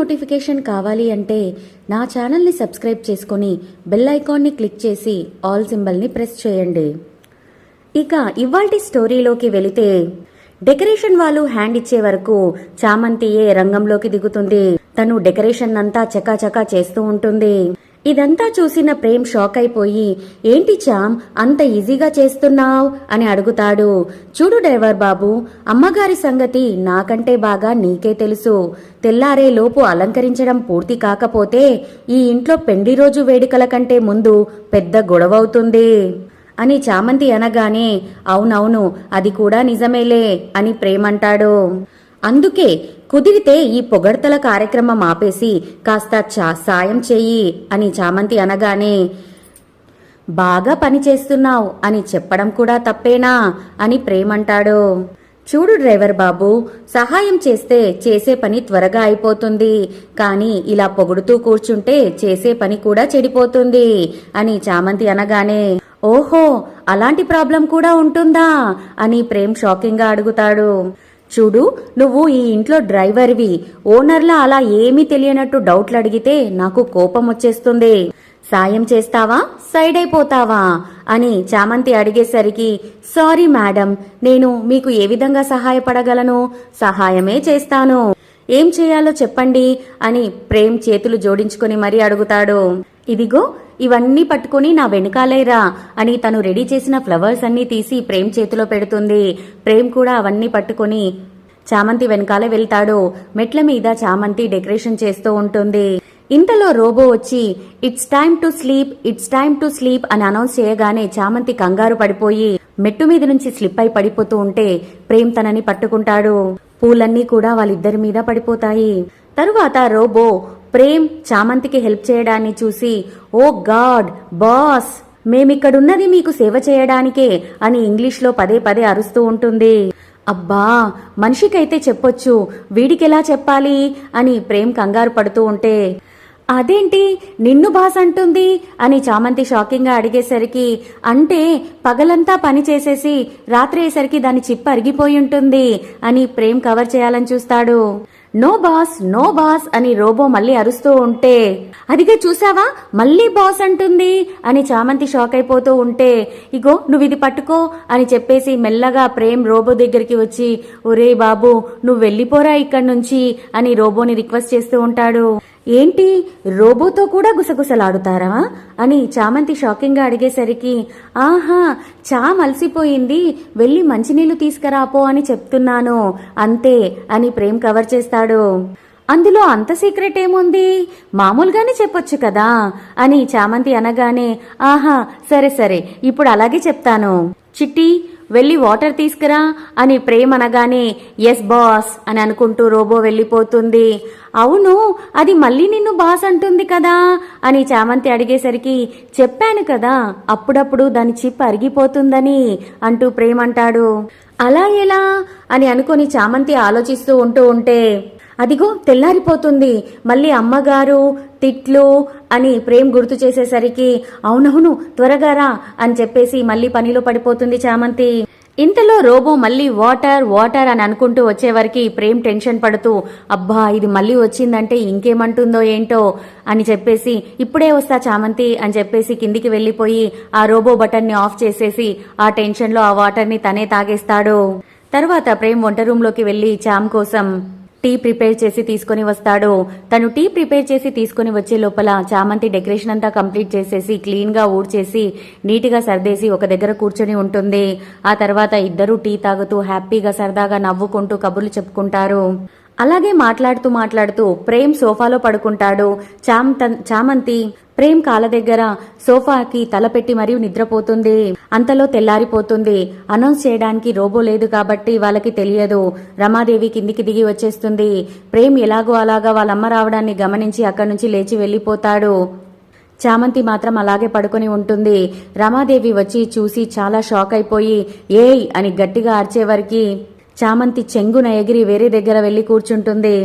Notification కావాలి అంటే నా ఛానల్ని సబ్స్క్రైబ్ చేసుకొని బెల్ ఐకాన్ని క్లిక్ చేసి ఆల్ సింబల్ని ప్రెస్ చేయండి. ఇక ఇవాల్టి స్టోరీలోకి వెళితే డెకరేషన్ వాళ్ళు హ్యాండ్ ఇచ్చే వరకు చామంతియే రంగంలోకి దిగుతుంది. తను డెకరేషన్ అంతా చకాచకా చేస్తూ ఉంటుంది. ఇదంతా చూసిన ప్రేమ్ షాక్ అయిపోయి ఏంటి చామ్ అంత ఈజీగా చేస్తున్నావ్? అని అడుగుతాడు. చూడు డ్రైవర్ బాబు అమ్మగారి సంగతి నాకంటే బాగా నీకే తెలుసు. తెల్లారే లోపు అలంకరించడం పూర్తి కాకపోతే ఈ ఇంట్లో పెండి రోజు వేడుకల కంటే ముందు పెద్ద గొడవ అవుతుంది అని చామంతి అనగానే అవునవును అది కూడా నిజమేలే అని ప్రేమంటాడు. అందుకే కుదిరితే ఈ పొగడ్తల కార్యక్రమం ఆపేసి కాస్త చా సాయం చెయ్యి అని చామంతి అనగానే బాగా పని చేస్తున్నావు అని చెప్పడం కూడా తప్పేనా అని ప్రేమంటాడు. చూడు డ్రైవర్ బాబు సహాయం చేస్తే చేసే పని త్వరగా అయిపోతుంది. కానీ ఇలా పొగుడుతూ కూర్చుంటే చేసే పని కూడా చెడిపోతుంది అని చామంతి అనగానే ఓహో అలాంటి ప్రాబ్లం కూడా ఉంటుందా? అని ప్రేమ్ షాకింగ్గా అడుగుతాడు. చూడు నువ్వు ఈ ఇంట్లో డ్రైవర్వి. ఓనర్లా అలా ఏమీ తెలియనట్టు డౌట్లు అడిగితే నాకు కోపం వచ్చేస్తుంది. సాయం చేస్తావా? సైడ్ అయిపోతావా అని చామంతి అడిగేసరికి సారీ మేడం నేను మీకు ఏ విధంగా సహాయపడగలను? సహాయమే చేస్తాను. ఏం చేయాలో చెప్పండి అని ప్రేమ్ చేతులు జోడించుకుని మరీ అడుగుతాడు. ఇదిగో ఇవన్నీ పట్టుకుని నా వెనుకాలేరా అని తను రెడీ చేసిన ఫ్లవర్స్ అన్నీ తీసి ప్రేమ్ చేతిలో పెడుతుంది. ప్రేమ్ కూడా అవన్నీ పట్టుకుని చామంతి వెనకాలే వెళ్తాడు. మెట్ల మీద చామంతి డెకరేషన్ చేస్తూ ఉంటుంది. ఇంతలో రోబో వచ్చి it's time to sleep it's time to sleep అని అనౌన్స్ చేయగానే చామంతి కంగారు పడిపోయి మెట్టు మీద నుంచి స్లిప్ అయి పడిపోతూ ఉంటే ప్రేమ్ తనని పట్టుకుంటాడు. పూలన్నీ కూడా వాళ్ళిద్దరి మీద పడిపోతాయి. తరువాత రోబో ప్రేమ్ చామంతికి హెల్ప్ చేయడాన్ని చూసి ఓ గాడ్ బాస్ మేమిక్కడున్నది మీకు సేవ చేయడానికే అని ఇంగ్లీష్లో పదే పదే అరుస్తూ ఉంటుంది. అబ్బా మనిషికైతే చెప్పొచ్చు వీడికెలా చెప్పాలి? అని ప్రేమ్ కంగారు పడుతూ ఉంటే అదేంటి నిన్ను బాస్ అంటుంది? అని చామంతి షాకింగ్గా అడిగేసరికి అంటే పగలంతా పని చేసేసి రాత్రి అయ్యేసరికి దాని చిప్ అరిగిపోయి ఉంటుంది అని ప్రేమ్ కవర్ చేయాలని చూస్తాడు. నో బాస్ నో బాస్ అని రోబో మళ్ళీ అరుస్తూ ఉంటే అదిగా చూసావా? మళ్ళీ బాస్ అంటుంది అని చామంతి షాక్ అయిపోతూ ఉంటే ఇగో నువ్వు ఇది పట్టుకో అని చెప్పేసి మెల్లగా ప్రేమ్ రోబో దగ్గరికి వచ్చి ఒరే బాబు నువ్వు వెళ్ళిపోరా ఇక్కడి నుంచి అని రోబోని రిక్వెస్ట్ చేస్తూ ఉంటాడు. ఏంటి రోబోతో కూడా గుసగుసలాడుతారా అని చామంతి షాకింగ్గా అడిగేసరికి ఆహా చా మలిసిపోయింది వెళ్ళి మంచినీళ్ళు తీసుకురాపో అని చెప్తున్నాను అంతే అని ప్రేమ్ కవర్ చేస్తాడు. అందులో అంత సీక్రెట్ ఏముంది? మామూలుగానే చెప్పొచ్చు కదా అని చామంతి అనగానే ఆహా సరే సరే ఇప్పుడు అలాగే చెప్తాను. చిట్టి వెళ్ళి వాటర్ తీసుకురా అని ప్రేమ్ అనగానే ఎస్ బాస్ అని అనుకుంటూ రోబో వెళ్ళిపోతుంది. అవును అది మళ్ళీ నిన్ను బాస్ అంటుంది కదా? అని చామంతి అడిగేసరికి చెప్పాను కదా అప్పుడప్పుడు దాని చిప్ అరిగిపోతుందని అంటూ ప్రేమ్ అంటాడు. అలా ఎలా? అని అనుకుని చామంతి ఆలోచిస్తూ ఉంటూ ఉంటే అదిగో తెల్లారిపోతుంది. మళ్ళీ అమ్మగారు తిట్లు అని ప్రేమ్ గుర్తు చేసేసరికి అవునవును త్వరగా రా అని చెప్పేసి మళ్ళీ పనిలో పడిపోతుంది చామంతి. ఇంతలో రోబో మళ్ళీ వాటర్ వాటర్ అని అనుకుంటూ వచ్చేవరకు ప్రేమ్ టెన్షన్ పడుతూ అబ్బా ఇది మళ్ళీ వచ్చిందంటే ఇంకేమంటుందో ఏంటో అని చెప్పేసి ఇప్పుడే వస్తా చామంతి అని చెప్పేసి కిందికి వెళ్ళిపోయి ఆ రోబో బటన్ని ఆఫ్ చేసేసి ఆ టెన్షన్లో ఆ వాటర్ని తనే తాగేస్తాడు. తర్వాత ప్రేమ్ వంట రూమ్లోకి వెళ్ళి చామ్ కోసం టీ ప్రిపేర్ చేసి తీసుకొని వస్తాడు. తను టీ ప్రిపేర్ చేసి తీసుకొని వచ్చే లోపల చామంతి డెకరేషన్ అంతా కంప్లీట్ చేసేసి క్లీన్గా ఊడ్చేసి నీట్గా సర్దేసి ఒక దగ్గర కూర్చొని ఉంటుంది. ఆ తర్వాత ఇద్దరు టీ తాగుతూ హ్యాపీగా సరదాగా నవ్వుకుంటూ కబుర్లు చెప్పుకుంటారు. అలాగే మాట్లాడుతూ మాట్లాడుతూ ప్రేమ్ సోఫాలో పడుకుంటాడు. చామ్ చామంతి ప్రేమ్ కాళ్ళ దగ్గర సోఫాకి తలపెట్టి మరియు నిద్రపోతుంది. అంతలో తెల్లారిపోతుంది. అనౌన్స్ చేయడానికి రోబో లేదు కాబట్టి వాళ్ళకి తెలియదు. రమాదేవి కిందికి దిగి వచ్చేస్తుంది. ప్రేమ్ ఎలాగో అలాగా వాళ్ళమ్మ రావడాన్ని గమనించి అక్కడి నుంచి లేచి వెళ్ళిపోతాడు. చామంతి మాత్రం అలాగే పడుకొని ఉంటుంది. రమాదేవి వచ్చి చూసి చాలా షాక్ అయిపోయి ఏయ్ అని గట్టిగా అరిచేవరికి చామంతి చెంగున ఎగిరి వేరే దగ్గర వెళ్ళి కూర్చుంటుంది.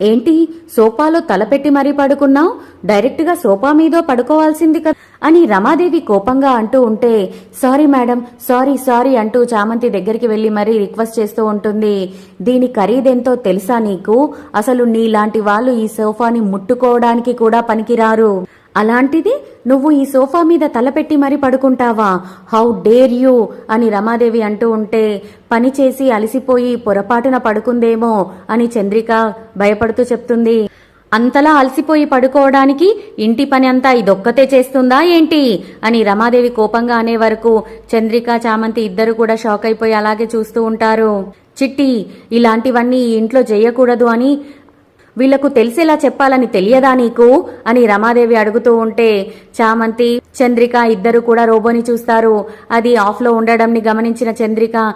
ఏంటి సోఫాలో తలపెట్టి మరీ పడుకున్నావు? డైరెక్ట్గా సోఫా మీదో పడుకోవాల్సింది కదా అని రమాదేవి కోపంగా అంటూ ఉంటే సారీ మేడం సారీ సారీ అంటూ చామంతి దగ్గరికి వెళ్ళి మరీ రిక్వెస్ట్ చేస్తూ ఉంటుంది. దీని ఖరీదెంతో తెలుసా నీకు? అసలు నీలాంటి వాళ్ళు ఈ సోఫాని ముట్టుకోవడానికి కూడా పనికిరారు. అలాంటిది నువ్వు ఈ సోఫా మీద తలపెట్టి మరి పడుకుంటావా? How dare you? అని రమాదేవి అంటూ ఉంటే పని చేసి అలసిపోయి పొరపాటున పడుకుందేమో అని చంద్రిక భయపడుతూ చెప్తుంది. అంతలా అలసిపోయి పడుకోవడానికి ఇంటి పని అంతా ఇదొక్కతే చేస్తుందా ఏంటి? అని రమాదేవి కోపంగా అనే వరకు చంద్రిక చామంతి ఇద్దరు కూడా షాక్ అయిపోయి అలాగే చూస్తూ ఉంటారు. చిట్టి ఇలాంటివన్నీ ఈ ఇంట్లో చేయకూడదు అని వీళ్ళకు తెలిసేలా చెప్పాలని తెలియదా నీకు? అని రమాదేవి అడుగుతూ ఉంటే చామంతి చంద్రిక ఇద్దరు కూడా రోబోని చూస్తారు. అది ఆఫ్లో ఉండడంని గమనించిన చంద్రిక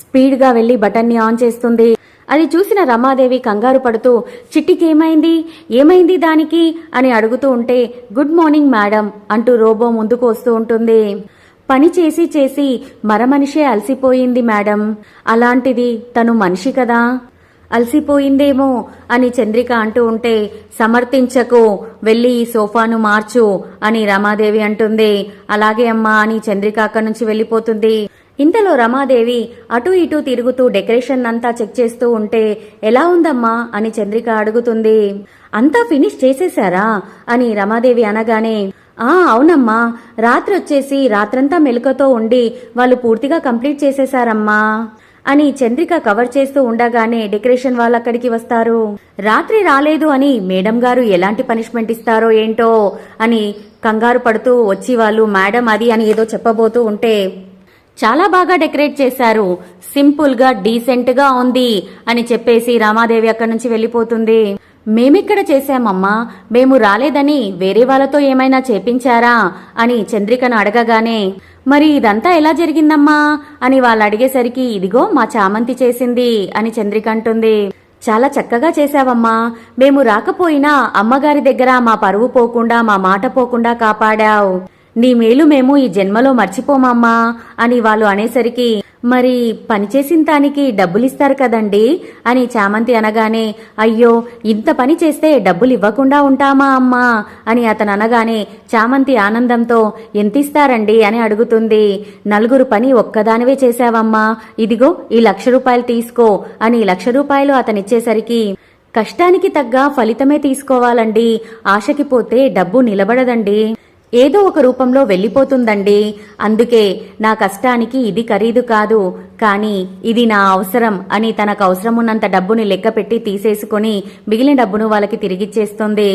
స్పీడ్గా వెళ్ళి బటన్ని ఆన్ చేస్తుంది. అది చూసిన రమాదేవి కంగారు పడుతూ చిట్టికేమైంది? ఏమైంది దానికి? అని అడుగుతూ ఉంటే గుడ్ మార్నింగ్ మేడం అంటూ రోబో ముందుకు వస్తూ ఉంటుంది. పని చేసి చేసి మరమనిషే అలసిపోయింది మేడం. అలాంటిది తను మనిషి కదా? అలసిపోయిందేమో అని చంద్రిక అంటూ ఉంటే సమర్థించకు వెళ్ళి ఈ సోఫాను మార్చు అని రమాదేవి అంటుంది. అలాగే అమ్మా అని చంద్రిక అక్కడి నుంచి వెళ్ళిపోతుంది. ఇంతలో రమాదేవి అటు ఇటు తిరుగుతూ డెకరేషన్ అంతా చెక్ చేస్తూ ఉంటే ఎలా ఉందమ్మా అని చంద్రిక అడుగుతుంది. అంతా ఫినిష్ చేసేశారా అని రమాదేవి అనగానే ఆ అవునమ్మా రాత్రి వచ్చేసి రాత్రంతా మెలుకతో ఉండి వాళ్ళు పూర్తిగా కంప్లీట్ చేసేశారమ్మా. అని చంద్రిక కవర్ చేస్తూ ఉండగానే డెకరేషన్ వాళ్ళు అక్కడికి వస్తారు. రాత్రి రాలేదు అని మేడం గారు ఎలాంటి పనిష్మెంట్ ఇస్తారో ఏంటో అని కంగారు పడుతూ వచ్చి వాళ్ళు మేడం అది అని ఏదో చెప్పబోతూ ఉంటే చాలా బాగా డెకరేట్ చేశారు. సింపుల్గా డీసెంట్గా ఉంది అని చెప్పేసి రామాదేవి అక్కడి నుంచి వెళ్ళిపోతుంది. మేమిక్కడ చేశామమ్మా. మేము రాలేదని వేరే వాళ్ళతో ఏమైనా చేపించారా? అని చంద్రికను అడగగానే మరి ఇదంతా ఎలా జరిగిందమ్మా? అని వాళ్ళు అడిగేసరికి ఇదిగో మా చామంతి చేసింది అని చంద్రిక అంటుంది. చాలా చక్కగా చేశావమ్మా. మేము రాకపోయినా అమ్మగారి దగ్గర మా పరువు పోకుండా మా మాట పోకుండా కాపాడావు. నీ మేలు మేము ఈ జన్మలో మర్చిపోమమ్మా అని వాళ్ళు అనేసరికి మరి పనిచేసిన దానికి డబ్బులిస్తారు కదండి? అని చామంతి అనగానే అయ్యో ఇంత పని చేస్తే డబ్బులు ఇవ్వకుండా ఉంటామా అమ్మా? అని అతను అనగానే చామంతి ఆనందంతో ఎంతిస్తారండి? అని అడుగుతుంది. నలుగురు పని ఒక్కదానివే చేశావమ్మా. ఇదిగో ఈ లక్ష రూపాయలు తీసుకో. అని లక్ష రూపాయలు అతనిచ్చేసరికి కష్టానికి తగ్గ ఫలితమే తీసుకోవాలండి. ఆశకి పోతే డబ్బు నిలబడదండి. ఏదో ఒక రూపంలో వెళ్ళిపోతుందండి. అందుకే నా కష్టానికి ఇది ఖరీదు కాదు. కానీ ఇది నా అవసరం అని తనకు అవసరమున్నంత డబ్బుని లెక్కపెట్టి తీసేసుకొని మిగిలిన డబ్బును వాళ్ళకి తిరిగిచ్చేస్తుంది.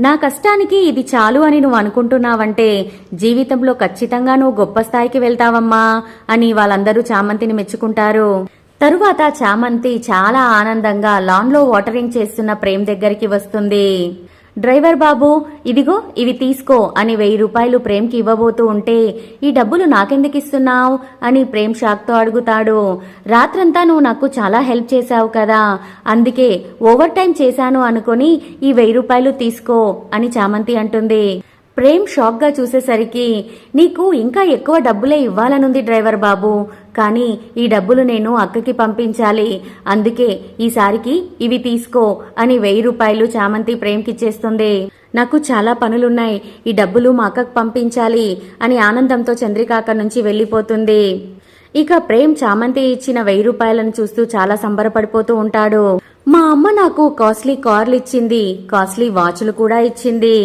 నా కష్టానికి ఇది చాలు అని నువ్వు అనుకుంటున్నావంటే జీవితంలో ఖచ్చితంగా నువ్వు గొప్ప స్థాయికి వెళ్తావమ్మా అని వాళ్ళందరూ చామంతిని మెచ్చుకుంటారు. తరువాత చామంతి చాలా ఆనందంగా లాన్లో వాటరింగ్ చేస్తున్న ప్రేమ్ దగ్గరికి వస్తుంది. డ్రైవర్ బాబు ఇదిగో ఇవి తీసుకో అని వెయ్యి రూపాయలు ప్రేమ్కి ఇవ్వబోతూ ఉంటే ఈ డబ్బులు నాకెందుకు ఇస్తున్నావు అని ప్రేమ్ షాక్తో అడుగుతాడు. రాత్రంతా నువ్వు నాకు చాలా హెల్ప్ చేశావు కదా అందుకే ఓవర్ టైం చేశాను అనుకొని ఈ వెయ్యి రూపాయలు తీసుకో అని చామంతి అంటుంది. ప్రేమ్ షాక్గా చూసేసరికి నీకు ఇంకా ఎక్కువ డబ్బులే ఇవ్వాలనుంది డ్రైవర్ బాబు. కానీ ఈ డబ్బులు నేను అక్కకి పంపించాలి. అందుకే ఈసారికి ఇవి తీసుకో అని వెయ్యి రూపాయలు చామంతి ప్రేమ్కిచ్చేస్తుంది నాకు చాలా పనులున్నాయి. ఈ డబ్బులు మా అక్కకు పంపించాలి అని ఆనందంతో చంద్రిక అక్కడి నుంచి వెళ్ళిపోతుంది. ఇక ప్రేమ్ చామంతి ఇచ్చిన వెయ్యి రూపాయలను చూస్తూ చాలా సంబరపడిపోతూ ఉంటాడు. మా అమ్మ నాకు కాస్ట్లీ కార్లు ఇచ్చింది. కాస్ట్లీ వాచ్లు కూడా ఇచ్చింది.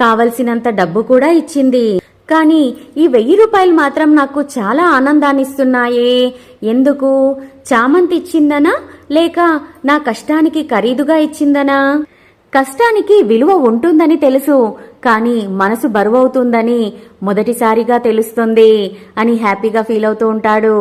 కావలసినంత డబ్బు కూడా ఇచ్చింది. కానీ ఈ వెయ్యి రూపాయలు మాత్రం నాకు చాలా ఆనందాన్నిస్తున్నాయే. ఎందుకు? చామంతి ఇచ్చిందనా? లేక నా కష్టానికి ఖరీదుగా ఇచ్చిందనా? కష్టానికి విలువ ఉంటుందని తెలుసు కానీ మనసు బరువవుతుందని మొదటిసారిగా తెలుస్తుంది అని హ్యాపీగా ఫీల్ అవుతూ ఉంటాడు.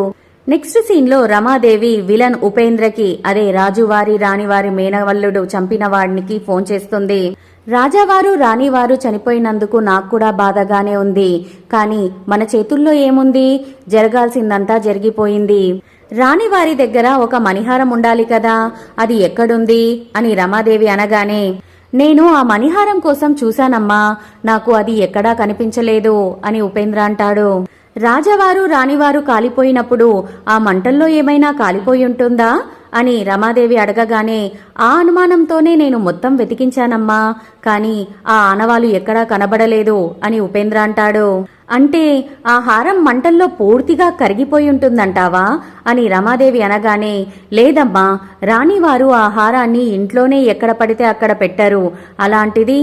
నెక్స్ట్ సీన్లో రమాదేవి విలన్ ఉపేంద్రకి అదే రాజువారి రాణివారి మేనవల్లుడు చంపిన వాడికి ఫోన్ చేస్తుంది. రాజావారు రాణివారు చనిపోయినందుకు నాకు కూడా బాధగానే ఉంది. కానీ మన చేతుల్లో ఏముంది? జరగాల్సిందంతా జరిగిపోయింది. రాణివారి దగ్గర ఒక మణిహారం ఉండాలి కదా? అది ఎక్కడుంది? అని రమాదేవి అనగానే నేను ఆ మణిహారం కోసం చూశానమ్మా. నాకు అది ఎక్కడా కనిపించలేదు అని ఉపేంద్ర అంటాడు. రాజావారు రాణివారు కాలిపోయినప్పుడు ఆ మంటల్లో ఏమైనా కాలిపోయి ఉంటుందా అని రమాదేవి అడగగానే ఆ అనుమానంతోనే నేను మొత్తం వెతికించానమ్మా కానీ ఆ ఆనవాలు ఎక్కడా కనబడలేదు అని ఉపేంద్ర అంటాడు. అంటే ఆ హారం మంటల్లో పూర్తిగా కరిగిపోయి ఉంటుందంటావా అని రమాదేవి అనగానే లేదమ్మా రాణివారు ఆ హారాన్ని ఇంట్లోనే ఎక్కడ పడితే అక్కడ పెట్టారు. అలాంటిది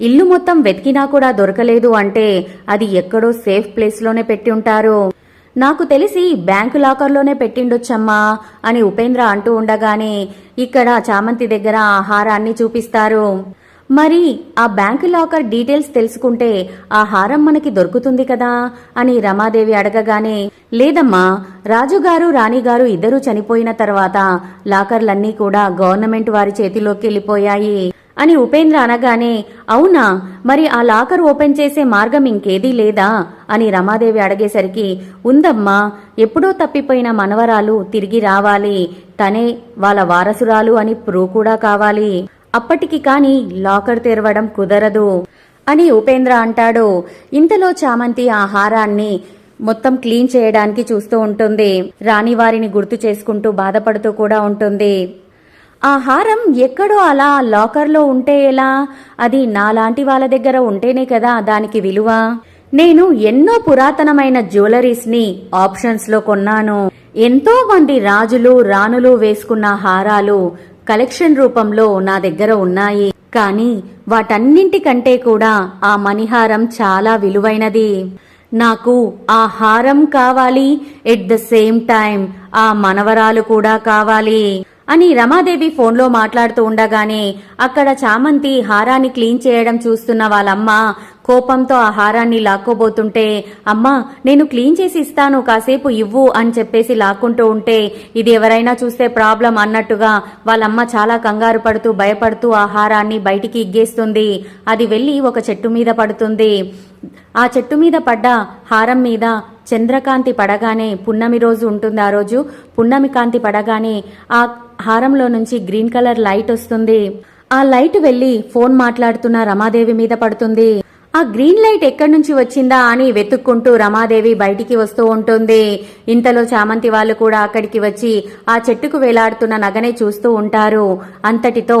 ఇల్లు మొత్తం వెతికినా కూడా దొరకలేదు అంటే అది ఎక్కడో సేఫ్ ప్లేస్లోనే పెట్టి ఉంటారు. నాకు తెలిసి బ్యాంకు లాకర్లోనే పెట్టిండొచ్చమ్మా అని ఉపేంద్ర అంటూ ఉండగానే ఇక్కడ చామంతి దగ్గర ఆహారాన్ని చూపిస్తారు. మరి ఆ బ్యాంకు లాకర్ డీటెయిల్స్ తెలుసుకుంటే ఆ హారం మనకి దొరుకుతుంది కదా అని రమాదేవి అడగగానే లేదమ్మా రాజుగారు రాణిగారు ఇద్దరూ చనిపోయిన తర్వాత లాకర్లన్నీ కూడా గవర్నమెంట్ వారి చేతిలోకి వెళ్ళిపోయాయి. అని ఉపేంద్ర అనగానే అవునా? మరి ఆ లాకర్ ఓపెన్ చేసే మార్గం ఇంకేదీ లేదా? అని రమాదేవి అడిగేసరికి ఉందమ్మా ఎప్పుడో తప్పిపోయిన మనవరాలు తిరిగి రావాలి. తనే వాళ్ళ వారసురాలు అని ప్రూ కూడా కావాలి. అప్పటికి కాని లాకర్ తెరవడం కుదరదు. అని ఉపేంద్ర అంటాడు. ఇంతలో చామంతి ఆ హారాన్ని మొత్తం క్లీన్ చేయడానికి చూస్తూ ఉంటుంది. రాణివారిని గుర్తు చేసుకుంటూ బాధపడుతూ కూడా ఉంటుంది. ఆ హారం ఎక్కడో అలా లాకర్లో ఉంటే ఎలా? అది నాలాంటి వాళ్ళ దగ్గర ఉంటేనే కదా దానికి విలువ. నేను ఎన్నో పురాతనమైన జ్యువెలరీస్ని ఆప్షన్స్లో కొన్నాను. ఎంతో మంది రాజులు రాణులు వేసుకున్న హారాలు కలెక్షన్ రూపంలో నా దగ్గర ఉన్నాయి. కానీ వాటన్నింటికంటే కూడా ఆ మణిహారం చాలా విలువైనది. నాకు ఆ హారం కావాలి. ఎట్ ద సేమ్ టైం ఆ మనవరాలు కూడా కావాలి. అని రమాదేవి ఫోన్లో మాట్లాడుతూ ఉండగానే అక్కడ చామంతి హారాన్ని క్లీన్ చేయడం చూస్తున్న వాళ్ళమ్మ కోపంతో ఆ హారాన్ని లాక్కోబోతుంటే అమ్మా నేను క్లీన్ చేసి ఇస్తాను కాసేపు ఇవ్వు అని చెప్పేసి లాక్కుంటూ ఉంటే ఇది ఎవరైనా చూస్తే ప్రాబ్లం అన్నట్టుగా వాళ్ళమ్మ చాలా కంగారు పడుతూ భయపడుతూ ఆ హారాన్ని బయటికి ఇగ్గేస్తుంది. అది వెళ్ళి ఒక చెట్టు మీద పడుతుంది. ఆ చెట్టు మీద పడ్డ హారం మీద చంద్రకాంతి పడగానే పున్నమి రోజు ఉంటుంది ఆ రోజు. పున్నమి కాంతి పడగానే ఆ హారంలో నుంచి గ్రీన్ కలర్ లైట్ వస్తుంది. ఆ లైట్ వెళ్ళి ఫోన్ మాట్లాడుతున్న రమాదేవి మీద పడుతుంది. ఆ గ్రీన్ లైట్ ఎక్కడి నుంచి వచ్చిందా అని వెతుక్కుంటూ రమాదేవి బయటికి వస్తూ ఉంటుంది. ఇంతలో చామంతి వాళ్ళు కూడా అక్కడికి వచ్చి ఆ చెట్టుకు వేలాడుతున్న నగనే చూస్తూ ఉంటారు. అంతటితో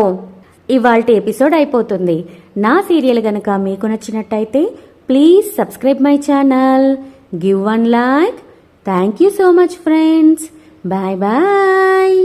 ఇవాల్టి ఎపిసోడ్ అయిపోతుంది. నా సీరియల్ గనుక మీకు నచ్చినట్టయితే please subscribe my channel. Give one like. Thank you so much friends. Bye bye.